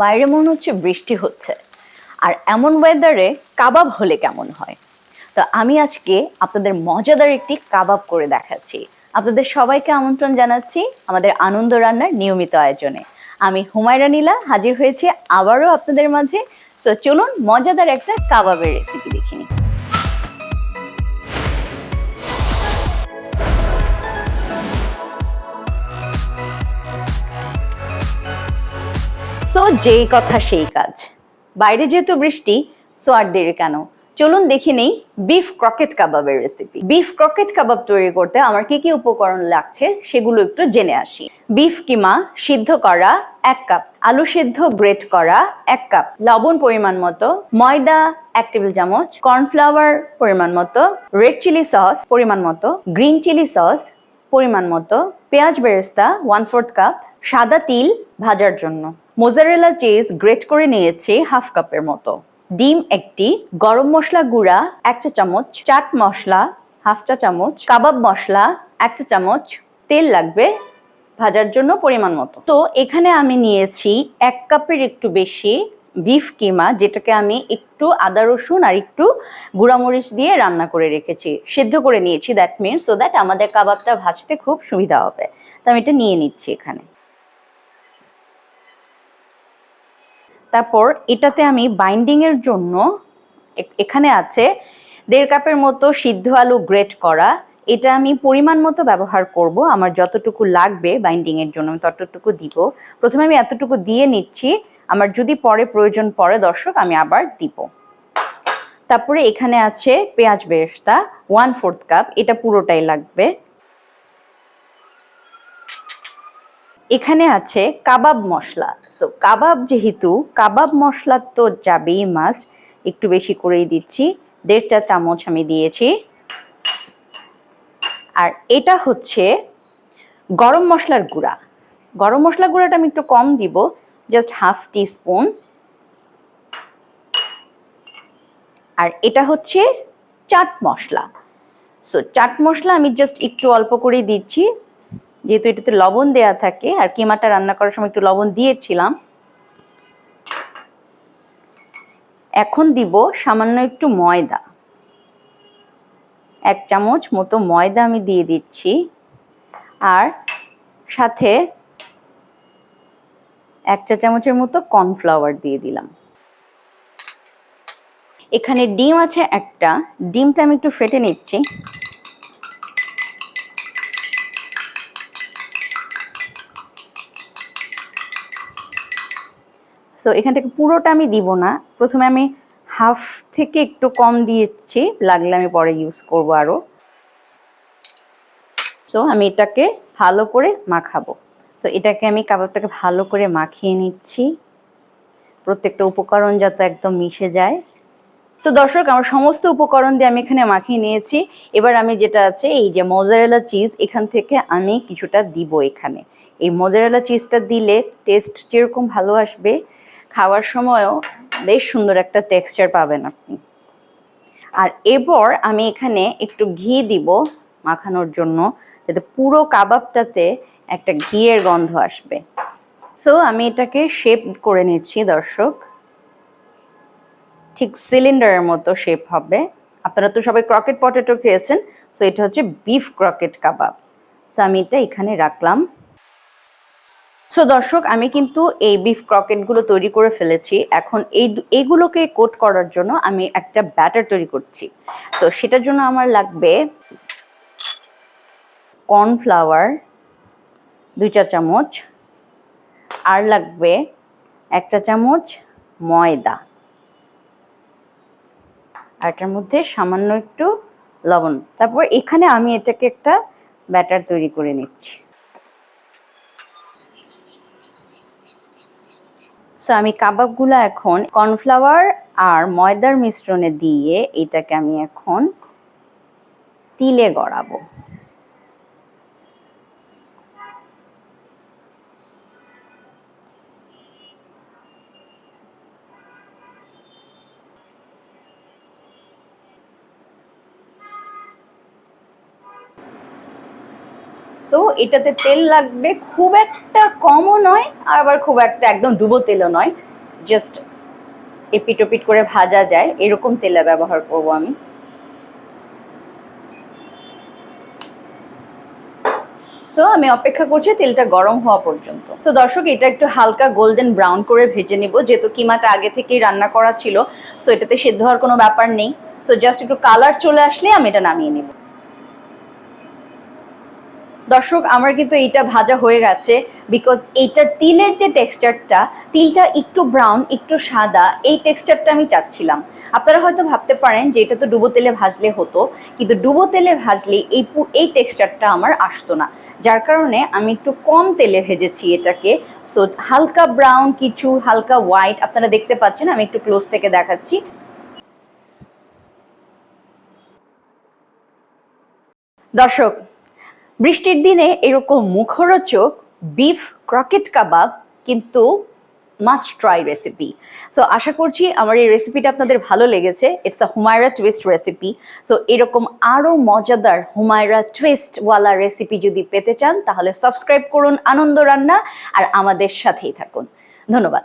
বাইরে মনে হচ্ছে বৃষ্টি হচ্ছে। আর এমন ওয়েদারে কাবাব হলে কেমন হয়? তো আমি আজকে আপনাদের মজাদার একটি কাবাব করে দেখাচ্ছি। আপনাদের সবাইকে আমন্ত্রণ জানাচ্ছি আমাদের আনন্দ রান্নার নিয়মিত আয়োজনে। আমি হুমায়রা নীলা হাজির হয়েছি আবারও আপনাদের মাঝে। তো চলুন মজাদার একটা কাবাবের রেসিপি দেখে যেই কথা সেই কাজ। বাইরে যেহেতু বৃষ্টি সো আর দেরি কেন? চলুন দেখে নেই বিফ ক্রকেট কাবাবের রেসিপি বিফ ক্রকেট কাবাব তৈরি করতে আমার কি কি উপকরণ লাগছে সেগুলো একটু জেনে আসি। বিফ কিমা, সিদ্ধ করা, এক কাপ আলু সিদ্ধ গ্রেট করা, এক কাপ লবণ পরিমাণ মতো, ময়দা, এক টেবিল চামচ। কর্নফ্লাওয়ার পরিমাণ মতো রেড চিলি সস পরিমাণ মতো গ্রিন চিলি সস পরিমাণ মতো পেঁয়াজ বেরেস্তা ওয়ান ফোর্থ কাপ সাদা তিল ভাজার জন্য। মোজারেলা চিজ গ্রেট করে নিয়েছি হাফ কাপের মতো। ডিম একটি, গরম মশলা গুঁড়া এক চা চামচ, চাট মশলা হাফ চা চামচ, কাবাব মশলা এক চা চামচ, তেল লাগবে ভাজার জন্য পরিমাণ মতো। তো এখানে আমি নিয়েছি এক কাপের একটু বেশি বিফ কিমা যেটাকে আমি একটু আদা রসুন আর একটু গুঁড়ামরিচ দিয়ে রান্না করে রেখেছি, সেদ্ধ করে নিয়েছি দ্যাট মিনস সো দ্যাট আমাদের কাবাবটা ভাজতে খুব সুবিধা হবে। তো আমি এটা নিয়ে নিচ্ছি এখানে। তারপর এটাতে আমি বাইন্ডিংয়ের জন্য এখানে আছে দেড় কাপের মতো সিদ্ধ আলু গ্রেট করা। এটা আমি পরিমাণ মতো ব্যবহার করব, আমার যতটুকু লাগবে বাইন্ডিংয়ের জন্য আমি ততটুকু দিব। প্রথমে আমি এতটুকু দিয়ে নিচ্ছি আমার যদি পরে প্রয়োজন পড়ে দর্শক, আমি আবার দিব। তারপরে এখানে আছে পেঁয়াজ বেরেস্তা ওয়ান ফোর্থ কাপ এটা পুরোটাই লাগবে। এখানে আছে কাবাব মশলা। সো কাবাব যেহেতু, কাবাব মশলা তো যাবেই মাস্ট একটু বেশি করেই দিচ্ছি। দেড় চা চামচ আমি দিয়েছি। আর এটা হচ্ছে গরম মশলার গুঁড়া। গরম মশলার গুঁড়াটা আমি একটু কম দিব। জাস্ট হাফ টি স্পুন আর এটা হচ্ছে চাট মশলা। সো চাট মশলা আমি জাস্ট একটু অল্প করেই দিচ্ছি। যেহেতু এটাতে লবণ দেয়া থাকে, আর কিমাটা রান্না করার সময় একটু লবণ দিয়েছিলাম। এখন দিব সামান্য একটু ময়দা। এক চামচ মতো ময়দা আমি দিয়ে দিচ্ছি। আর সাথে এক চা চামচের মতো কর্নফ্লাওয়ার দিয়ে দিলাম। এখানে ডিম আছে একটা, ডিমটা আমি একটু ফেটে নিচ্ছি। সো এখান থেকে পুরোটা আমি দিব না। প্রথমে আমি হাফ থেকে একটু কম দিয়েছি, লাগলে আমি পরে ইউজ করব আরও সো আমি এটাকে ভালো করে মাখাবো। তো এটাকে আমি কাবাবটাকে ভালো করে মাখিয়ে নিচ্ছি। প্রত্যেকটা উপকরণ যাতে একদম মিশে যায়। তো দর্শক, আমার সমস্ত উপকরণ দিয়ে আমি এখানে মাখিয়ে নিয়েছি। এবার আমি যেটা আছে, এই যে মোজারেলা চিজ এখান থেকে আমি কিছুটা দিব এখানে। এই মোজারেলা চিজটা দিলে টেস্ট যেরকম ভালো আসবে, খাওয়ার সময়ও বেশ সুন্দর একটা টেক্সচার পাবেন আপনি। আর এবার আমি এখানে একটু ঘি দিব মাখানোর জন্য, যাতে পুরো কাবাবটাতে একটা ঘিয়ের গন্ধ আসবে। সো আমি এটাকে শেপ করে নিচ্ছি, দর্শক। ঠিক সিলিন্ডারের মতো শেপ হবে। আপনারা তো সবাই ক্রকেট পটেটো খেয়েছেন সো এটা হচ্ছে বিফ ক্রকেট কাবাব সো আমি এটা এখানে রাখলাম। সো দর্শক, আমি কিন্তু এই বিফ ক্রকেটগুলো তৈরি করে ফেলেছি। এখন এই এইগুলোকে কোট করার জন্য আমি একটা ব্যাটার তৈরি করছি। তো সেটার জন্য আমার লাগবে কর্নফ্লাওয়ার দুই চা চামচ। আর লাগবে এক চা চামচ ময়দা। আর এটার মধ্যে সামান্য একটু লবণ। তারপর এখানে আমি এটাকে একটা ব্যাটার তৈরি করে নিচ্ছি। সো আমি কাবাবগুলো এখন কর্নফ্লাওয়ার আর ময়দার মিশ্রণে দিয়ে এটাকে আমি এখন তিলে গড়াবো। সো এটাতে তেল লাগবে। খুব একটা কমও নয়, আবার খুব একটা একদম ডুবো তেলও নয়। জাস্ট এপিট ওপিট করে ভাজা যায়। এরকম তেলে ব্যবহার করব আমি। সো আমি অপেক্ষা করছি তেলটা গরম হওয়া পর্যন্ত। সো দর্শক, এটা একটু হালকা গোল্ডেন ব্রাউন করে ভেজে নিব। যেহেতু কিমাটা আগে থেকেই রান্না করা ছিল সো এটাতে সেদ্ধ হওয়ার কোনো ব্যাপার নেই। সো জাস্ট একটু কালার চলে আসলে আমি এটা নামিয়ে নিব। দর্শক, আমার কিন্তু এইটা ভাজা হয়ে গেছে বিকজ এইটার তিলের যে টেক্সচারটা তিলটা একটু ব্রাউন একটু সাদা, এই টেক্সচারটা আমি চাচ্ছিলাম। আপনারা হয়তো ভাবতে পারেন যে এটা তো ডুবো তেলে ভাজলে হতো, কিন্তু ডুবো তেলে ভাজলে এই এই টেক্সচারটা আমার আসতো না। যার কারণে আমি একটু কম তেলে ভেজেছি এটাকে। সো হালকা ব্রাউন কিছু, হালকা হোয়াইট আপনারা দেখতে পাচ্ছেন, আমি একটু ক্লোজ থেকে দেখাচ্ছি। দর্শক বৃষ্টির দিনে এরকম মুখরোচক বিফ ক্রকেট কাবাব কিন্তু মাস্ট ট্রাই রেসিপি সো আশা করছি আমার এই রেসিপিটা আপনাদের ভালো লেগেছে। It's a Humaira twist recipe so এরকম আরও মজাদার হুমায়রা টুইস্টওয়ালা রেসিপি যদি পেতে চান, তাহলে সাবস্ক্রাইব করুন আনন্দ রান্না, আর আমাদের সাথেই থাকুন। ধন্যবাদ।